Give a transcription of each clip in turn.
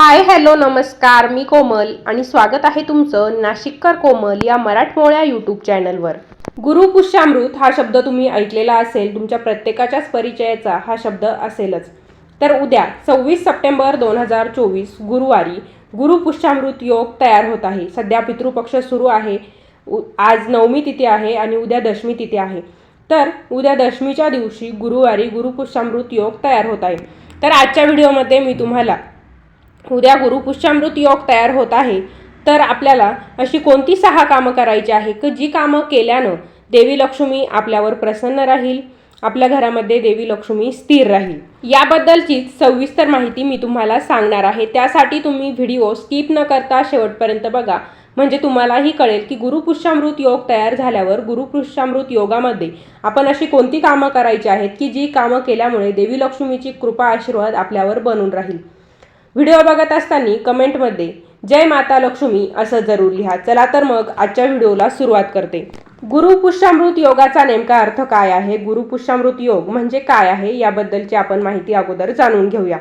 Hi hello नमस्कार मी कोमल आणि स्वागत आहे तुमचं नाशिककर कोमल या मराठमोळ्या यूट्यूब चॅनलवर. गुरुपुष्यामृत हा शब्द तुम्ही ऐकलेला असेल तुमच्या प्रत्येकाच्याच परिचयाचा हा शब्द असेलच. तर उद्या सव्वीस सप्टेंबर दोन हजार चोवीस गुरुवारी गुरुपुष्यामृत योग तयार होत आहे. सध्या पितृपक्ष सुरू आहे. उ- आज नवमी तिथी आहे आणि उद्या दशमी तिथी आहे. तर उद्या दशमीच्या दिवशी गुरुवारी गुरुपुष्यामृत योग तयार होत आहे. तर आजच्या व्हिडिओमध्ये मी तुम्हाला उद्या गुरुपुष्यामृत योग तयार होत आहे. तर आपल्याला अशी कोणती सहा कामं करायची आहे? की जी कामं केल्यानं देवी लक्ष्मी आपल्यावर प्रसन्न राहील आपल्या घरामध्ये देवी लक्ष्मी स्थिर राहील. याबद्दलची सविस्तर माहिती मी तुम्हाला सांगणार आहे. त्यासाठी तुम्ही व्हिडिओ स्किप न करता शेवटपर्यंत बघा. म्हणजे तुम्हालाही कळेल की गुरुपुष्यामृत योग तयार झाल्यावर गुरुपुष्यामृत योगामध्ये आपण अशी कोणती कामं करायची आहेत की जी कामं केल्यामुळे देवी लक्ष्मीची कृपा आशीर्वाद आपल्यावर बनून राहील? व्हिडिओ बघत असताना कमेंटमध्ये जय माता लक्ष्मी असं जरूर लिहा. चला तर मग आजच्या व्हिडिओला सुरुवात करते. गुरुपुष्यामृत योगाचा नेमका अर्थ काय आहे? गुरुपुष्यामृत योग म्हणजे काय आहे? याबद्दलची आपण माहिती अगोदर जाणून घेऊया.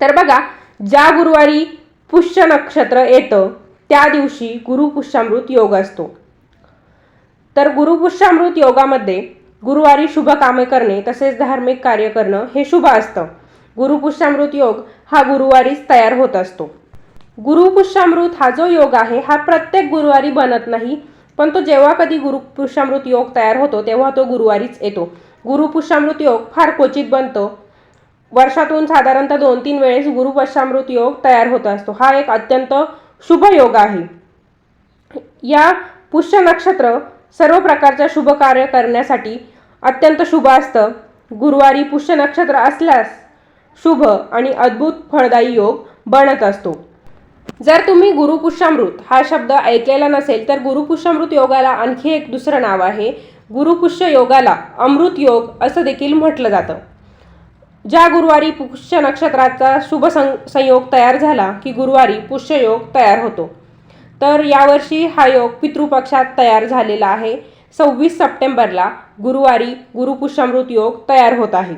तर बघा ज्या गुरुवारी पुष्य नक्षत्र येतं त्या दिवशी गुरुपुष्यामृत योग असतो. तर गुरुपुष्यामृत योगामध्ये गुरुवारी शुभ कामे करणे तसेच धार्मिक कार्य करणं हे शुभ असतं. गुरुपुष्यामृत योग हा गुरुवारीच तयार होत असतो. गुरुपुष्यामृत हा जो योग आहे हा प्रत्येक गुरुवारी बनत नाही पण तो जेव्हा कधी गुरुपुष्यामृत योग तयार होतो तेव्हा तो गुरुवारीच येतो. गुरुपुष्यामृत योग फार क्वचित बनतो. वर्षातून साधारणतः दोन तीन वेळेस गुरुपुष्यामृत योग तयार होत असतो. हा एक अत्यंत शुभ योग आहे. या पुष्य नक्षत्र सर्व प्रकारच्या शुभ कार्य करण्यासाठी अत्यंत शुभ असतं. गुरुवारी पुष्य नक्षत्र असल्यास शुभ आणि अद्भुत फळदायी योग बनत असतो. जर तुम्ही गुरुपुष्यामृत हा शब्द ऐकलेला नसेल तर गुरुपुष्यामृत योगाला आणखी एक दुसरं नाव आहे. गुरुपुष्य योगाला अमृत योग असं देखील म्हटलं जातं. ज्या गुरुवारी पुष्य नक्षत्राचा शुभ सं संयोग तयार झाला की गुरुवारी पुष्ययोग तयार होतो. तर यावर्षी हा योग पितृपक्षात तयार झालेला आहे. सव्वीस सप्टेंबरला गुरुवारी गुरुपुष्यामृत योग तयार होत आहे.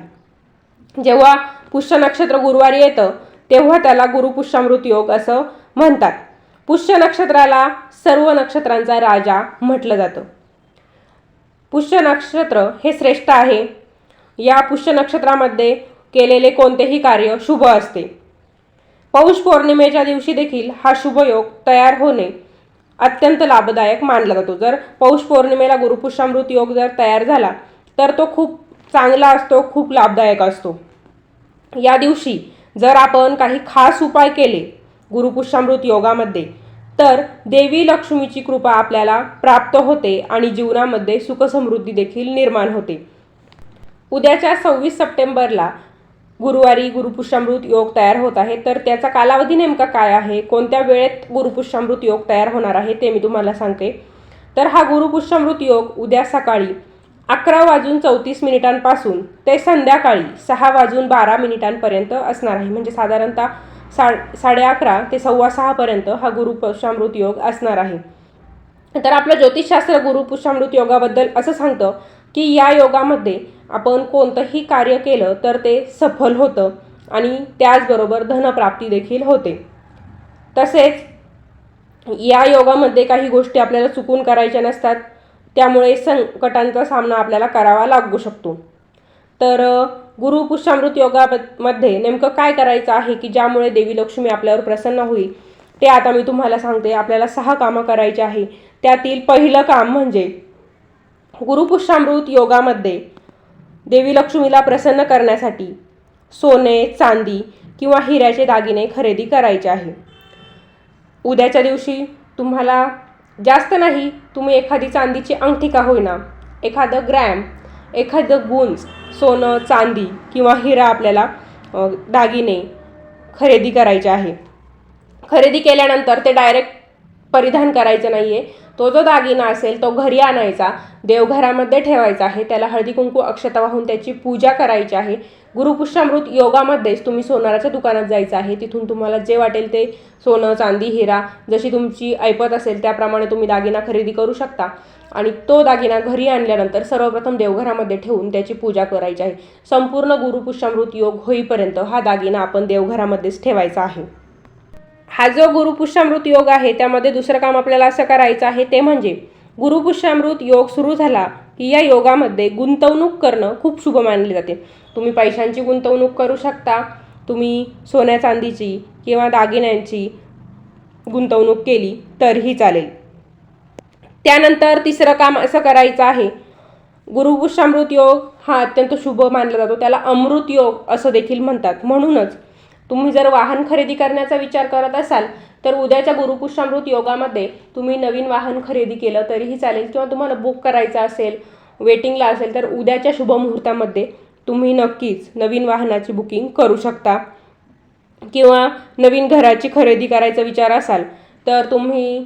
जेव्हा पुष्य नक्षत्र गुरुवारी येतं तेव्हा त्याला गुरुपुष्यामृत योग असं म्हणतात. पुष्य नक्षत्राला सर्व नक्षत्रांचा राजा म्हटलं जातं. पुष्य नक्षत्र हे श्रेष्ठ आहे. या पुष्य नक्षत्रामध्ये केलेले कोणतेही कार्य शुभ असते. पौष पौर्णिमेच्या दिवशी देखील हा शुभ योग तयार होणे अत्यंत लाभदायक मानला जातो. जर पौष पौर्णिमेला गुरुपुष्यामृत योग जर तयार झाला तर तो खूप चांगला असतो खूप लाभदायक असतो. या दिवशी जर आपण काही खास उपाय केले गुरुपुष्यामृत योगामध्ये तर देवी लक्ष्मीची कृपा आपल्याला प्राप्त होते आणि जीवनामध्ये सुखसमृद्धी देखील निर्माण होते. उद्याच्या सव्वीस सप्टेंबरला गुरुवारी गुरुपुष्यामृत योग तयार होत आहे. तर त्याचा कालावधी नेमका काय आहे? कोणत्या वेळेत गुरुपुष्यामृत योग तयार होणार आहे ते मी तुम्हाला सांगते. तर हा गुरुपुष्यामृत योग उद्या सकाळी अकरा वाजून चौतीस मिनिटांपासून ते संध्याकाळी सहा वाजून बारा मिनिटांपर्यंत असणार आहे. म्हणजे साधारणतः सा साडे अकरा ते सव्वा सहापर्यंत हा गुरुपुष्यामृत योग असणार आहे. तर आपलं ज्योतिषशास्त्र गुरुपुष्यामृत योगाबद्दल असं सांगतं की या योगामध्ये आपण कोणतंही कार्य केलं तर ते सफल होतं आणि त्याचबरोबर धनप्राप्ती देखील होते. तसेच या योगामध्ये काही गोष्टी आपल्याला चुकून करायच्या नसतात. त्यामुळे संकटांचा सामना आपल्याला करावा लागू शकतो. तर गुरु गुरुपुष्यामृत योगामध्ये नेमकं काय करायचं आहे की ज्यामुळे देवी लक्ष्मी आपल्यावर प्रसन्न होईल? ते आता मी तुम्हाला सांगते. आपल्याला सहा कामं करायची आहे. त्यातील पहिलं काम म्हणजे गुरुपुष्यामृत योगामध्ये देवी लक्ष्मीला प्रसन्न करण्यासाठी सोने चांदी किंवा हिऱ्याचे दागिने खरेदी करायचे आहे. उद्याच्या दिवशी तुम्हाला जास्त नाही तुम्ही एखादी चांदीची अंगठी का होईना? एखादं ग्रॅम एखादं गुंज सोनं चांदी किंवा हिरा आपल्याला दागिने खरेदी करायचे आहे. खरेदी केल्यानंतर ते डायरेक्ट परिधान करायचं नाही आहे तो जो दागिना असेल तो घरी आणायचा देवघरामध्ये ठेवायचा आहे त्याला हळदी कुंकू अक्षता वाहून त्याची पूजा करायची आहे गुरुपुष्यामृत योगामध्येच तुम्ही सोनाराच्या दुकानात जायचं आहे. तिथून तुम्हाला जे वाटेल ते सोनं चांदी हिरा जशी तुमची ऐपत असेल त्याप्रमाणे तुम्ही दागिना खरेदी करू शकता. आणि तो दागिना घरी आणल्यानंतर सर्वप्रथम देवघरामध्ये ठेवून त्याची पूजा करायची आहे. संपूर्ण गुरुपुष्यामृत योग होईपर्यंत हा दागिना आपण देवघरामध्येच ठेवायचा आहे. हा जो गुरुपुष्यामृत योग आहे त्यामध्ये दुसरं काम आपल्याला असं करायचं आहे ते म्हणजे गुरुपुष्यामृत योग सुरू झाला की या योगामध्ये गुंतवणूक करणं खूप शुभ मानले जाते. तुम्ही पैशांची गुंतवणूक करू शकता तुम्ही सोन्या चांदीची किंवा दागिन्यांची गुंतवणूक केली तरीही चालेल. त्यानंतर तिसरं काम असं करायचं आहे गुरुपुष्यामृत योग हा अत्यंत शुभ मानला जातो. त्याला अमृत योग असं देखील म्हणतात. म्हणूनच तुम्ही जर वाहन खरेदी करण्याचा विचार करत असाल तर उद्याच्या गुरुपुष्टामृत योगामध्ये तुम्ही नवीन वाहन खरेदी केलं तरीही चालेल किंवा तुम्हाला बुक करायचं असेल वेटिंगला असेल तर उद्याच्या शुभमुहूर्तामध्ये तुम्ही नक्कीच नवीन वाहनाची बुकिंग करू शकता. किंवा नवीन घराची खरेदी करायचा विचार असाल तर तुम्ही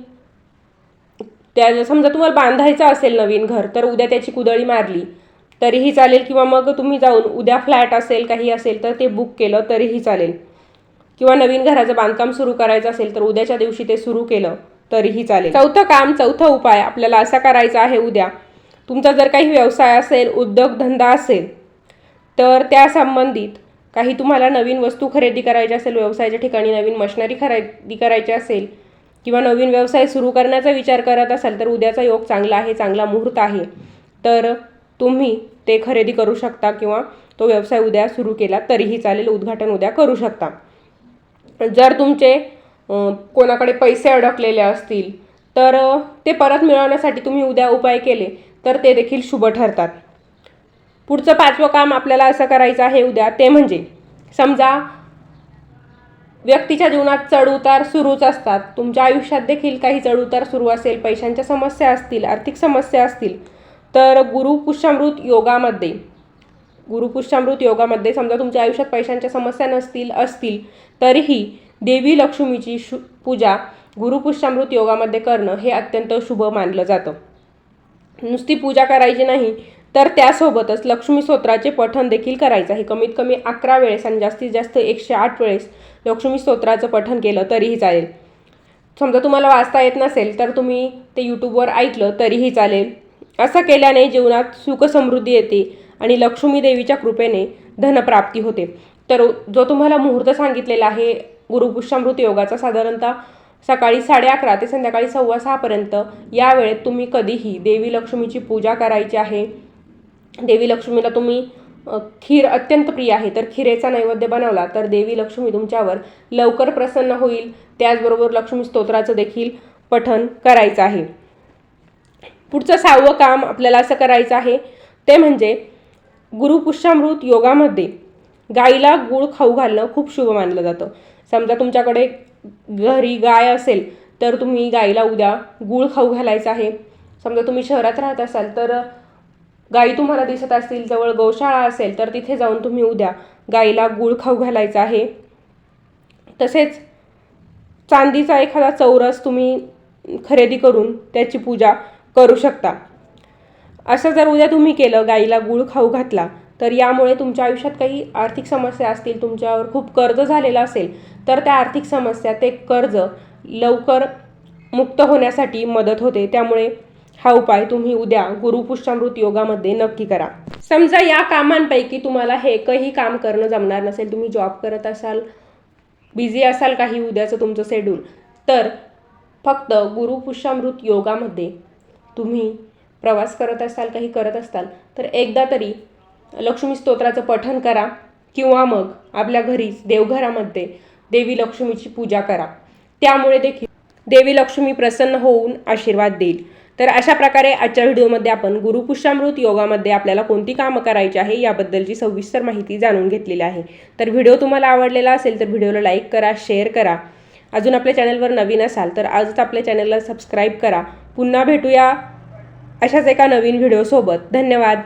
त्या समजा तुम्हाला बांधायचं असेल नवीन घर तर उद्या त्याची कुदळी मारली तरीही चालेल किंवा मग तुम्ही जाऊन उद्या फ्लॅट असेल काही असेल तर ते बुक केलं तरीही चालेल. किंवा नवीन घराचं बांधकाम सुरू करायचं असेल तर उद्याच्या दिवशी ते सुरू केलं तरीही चालेल. चौथं काम चौथा उपाय आपल्याला असा करायचा आहे उद्या. तुमचा जर काही व्यवसाय असेल उद्योगधंदा असेल तर त्या संबंधित काही तुम्हाला नवीन वस्तू खरेदी करायची असेल व्यवसायाच्या ठिकाणी नवीन मशिनरी खरेदी करायची असेल किंवा नवीन व्यवसाय सुरू करण्याचा विचार करत असाल तर उद्याचा योग चांगला आहे चांगला मुहूर्त आहे. तर तुम्ही ते खरेदी करू शकता किंवा तो व्यवसाय उद्या सुरू केला तरीही चालेल उद्घाटन उद्या करू शकता. जर तुमचे कोणाकडे पैसे अडकलेले असतील तर ते परत मिळवण्यासाठी तुम्ही उद्या उपाय केले तर ते देखील शुभ ठरतात. पुढचं पाचवं काम आपल्याला असं करायचं आहे उद्या ते म्हणजे समजा व्यक्तीच्या जीवनात चढउतार सुरूच असतात. तुमच्या आयुष्यात देखील काही चढउतार सुरू असेल पैशांच्या समस्या असतील आर्थिक समस्या असतील तर गुरु पुष्यामृत योगामध्ये गुरुपुष्यामृत योगामध्ये समजा तुमच्या आयुष्यात पैशांच्या समस्या नसतील असतील तरीही देवी लक्ष्मीची शु पूजा गुरुपुष्यामृत योगामध्ये करणं हे अत्यंत शुभ मानलं जातं. नुसती पूजा करायची नाही तर त्यासोबतच लक्ष्मी स्तोत्राचे पठण देखील करायचं आहे. कमीत कमी अकरा वेळेस आणि जास्तीत जास्त एकशे आठ वेळेस लक्ष्मी स्तोत्राचं पठण केलं तरीही चालेल. समजा तुम्हाला वाचता येत नसेल तर तुम्ही ते यूट्यूबवर ऐकलं तरीही चालेल. असं केल्याने जीवनात सुखसमृद्धी येते. आणि लक्ष्मी देवीच्या कृपेने धनप्राप्ती होते. तर जो तुम्हाला मुहूर्त सांगितलेला आहे गुरुपुष्यामृत योगाचा साधारणतः सकाळी साडे अकरा ते संध्याकाळी सव्वा सहापर्यंत या वेळेत तुम्ही कधीही देवी लक्ष्मीची पूजा करायची आहे. देवी लक्ष्मीला तुम्ही खीर अत्यंत प्रिय आहे. तर खिरेचा नैवेद्य बनवला तर देवी लक्ष्मी तुमच्यावर लवकर प्रसन्न होईल. त्याचबरोबर लक्ष्मी स्तोत्राचं देखील पठन करायचं आहे. पुढचं सहावं काम आपल्याला असं करायचं आहे ते म्हणजे गुरुपुष्यामृत योगामध्ये गाईला गूळ खाऊ घालणं खूप शुभ मानलं जातं. समजा तुमच्याकडे घरी गाय असेल तर तुम्ही गाईला उद्या गूळ खाऊ घालायचं आहे. समजा तुम्ही शहरात राहत असाल तर गाई तुम्हाला दिसत असतील जवळ गौशाळा असेल तर तिथे जाऊन तुम्ही उद्या गाईला गूळ खाऊ घालायचा आहे. तसेच चांदीचा एखादा चौरस तुम्ही खरेदी करून त्याची पूजा करू शकता. असं जर उद्या तुम्ही केलं गाईला गूळ खाऊ घातला तर यामुळे तुमच्या आयुष्यात काही आर्थिक समस्या असतील तुमच्यावर खूप कर्ज झालेलं असेल तर त्या आर्थिक समस्या ते कर्ज लवकर मुक्त होण्यासाठी मदत होते. त्यामुळे हा उपाय तुम्ही उद्या गुरुपुष्यामृत योगामध्ये नक्की करा. समजा या कामांपैकी तुम्हाला हे एकही काम करणं जमणार नसेल तुम्ही जॉब करत असाल बिझी असाल काही उद्याचं तुमचं शेड्यूल तर फक्त गुरुपुष्यामृत योगामध्ये तुम्ही प्रवास करत असाल काही करत असाल तर एकदा तरी लक्ष्मी स्तोत्राचं पठण करा किंवा मग आपल्या घरीच देवघरामध्ये देवी लक्ष्मीची पूजा करा. त्यामुळे देखील देवी लक्ष्मी प्रसन्न होऊन आशीर्वाद देईल. तर अशा प्रकारे आजच्या व्हिडिओमध्ये आपण गुरुपुष्यामृत योगामध्ये आपल्याला कोणती कामं करायची आहे याबद्दलची सविस्तर माहिती जाणून घेतलेली आहे. तर व्हिडिओ तुम्हाला आवडलेला असेल तर व्हिडिओला लाईक करा शेअर करा. अजून आपल्या चॅनलवर नवीन असाल तर आजच आपल्या चॅनलला सबस्क्राईब करा. पुन्हा भेटूया. अशाच एका नवीन व्हिडिओसोबत धन्यवाद.